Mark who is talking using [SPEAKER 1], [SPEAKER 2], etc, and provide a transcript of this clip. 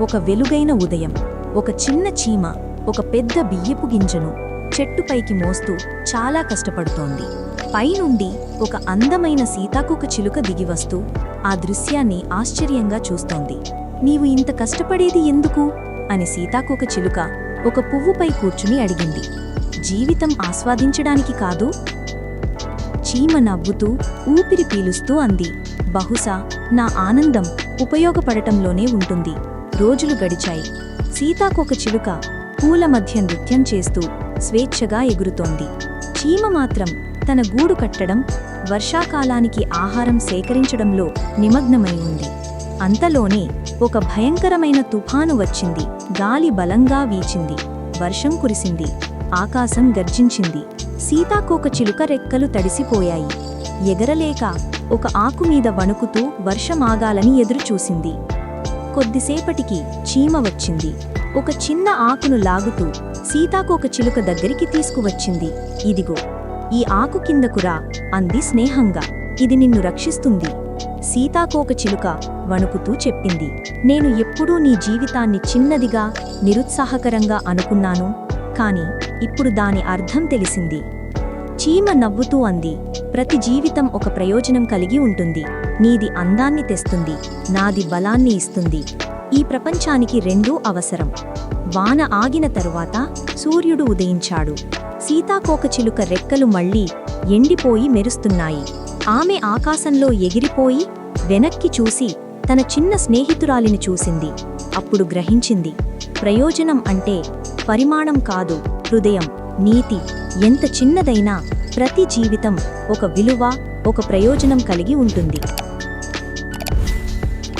[SPEAKER 1] ఒక వెలుగైన ఉదయం ఒక చిన్న చీమ ఒక పెద్ద బియ్యపు గింజను చెట్టుపైకి మోస్తూ చాలా కష్టపడుతోంది. పైనుండి ఒక అందమైన సీతాకోక చిలుక దిగివస్తూ ఆ దృశ్యాన్ని ఆశ్చర్యంగా చూస్తోంది. నీవు ఇంత కష్టపడేది ఎందుకు? అని సీతాకోక చిలుక ఒక పువ్వుపై కూర్చుని అడిగింది. జీవితం ఆస్వాదించడానికి కాదు. చీమ నవ్వుతూ ఊపిరి పీలుస్తూ అంది. బహుశా నా ఆనందం ఉపయోగపడటంలోనే ఉంటుంది. రోజులు గడిచాయి. సీతాకోక చిలుక పూల మధ్య నృత్యం చేస్తూ స్వేచ్ఛగా ఎగురుతోంది. చీమ మాత్రం తన గూడు కట్టడం వర్షాకాలానికి ఆహారం సేకరించడంలో నిమగ్నమై ఉంది. అంతలోనే ఒక భయంకరమైన తుఫాను వచ్చింది. గాలి బలంగా వీచింది. వర్షం కురిసింది. ఆకాశం గర్జించింది. సీతాకోక చిలుక రెక్కలు తడిసిపోయాయి. ఎగరలేక ఒక ఆకు మీద వణుకుతూ వర్షమాగాలని ఎదురుచూసింది. కొద్దిసేపటికి చీమ వచ్చింది. ఒక చిన్న ఆకును లాగుతూ సీతాకోక చిలుక దగ్గరికి తీసుకువచ్చింది. ఇదిగో ఈ ఆకు కిందకురా అంది స్నేహంగా. ఇది నిన్ను రక్షిస్తుంది. సీతాకోక చిలుక వణుకుతూ చెప్పింది. నేను ఎప్పుడూ నీ జీవితాన్ని చిన్నదిగా నిరుత్సాహకరంగా అనుకున్నాను. కాని ఇప్పుడు దాని అర్థం తెలిసింది. చీమ నవ్వుతూ అంది. ప్రతి జీవితం ఒక ప్రయోజనం కలిగి ఉంటుంది. నీది అందాన్ని తెస్తుంది. నాది బలాన్ని ఇస్తుంది. ఈ ప్రపంచానికి రెండూ అవసరం. వాన ఆగిన తరువాత సూర్యుడు ఉదయించాడు. సీతాకోకచిలుక రెక్కలు మళ్ళీ ఎండిపోయి మెరుస్తున్నాయి. ఆమె ఆకాశంలో ఎగిరిపోయి వెనక్కి చూసి తన చిన్న స్నేహితురాలిని చూసింది. అప్పుడు గ్రహించింది ప్రయోజనం అంటే పరిమాణం కాదు హృదయం. నీతి ఎంత చిన్నదైనా ప్రతి జీవితం ఒక విలువ ఒక ప్రయోజనం కలిగి ఉంటుంది.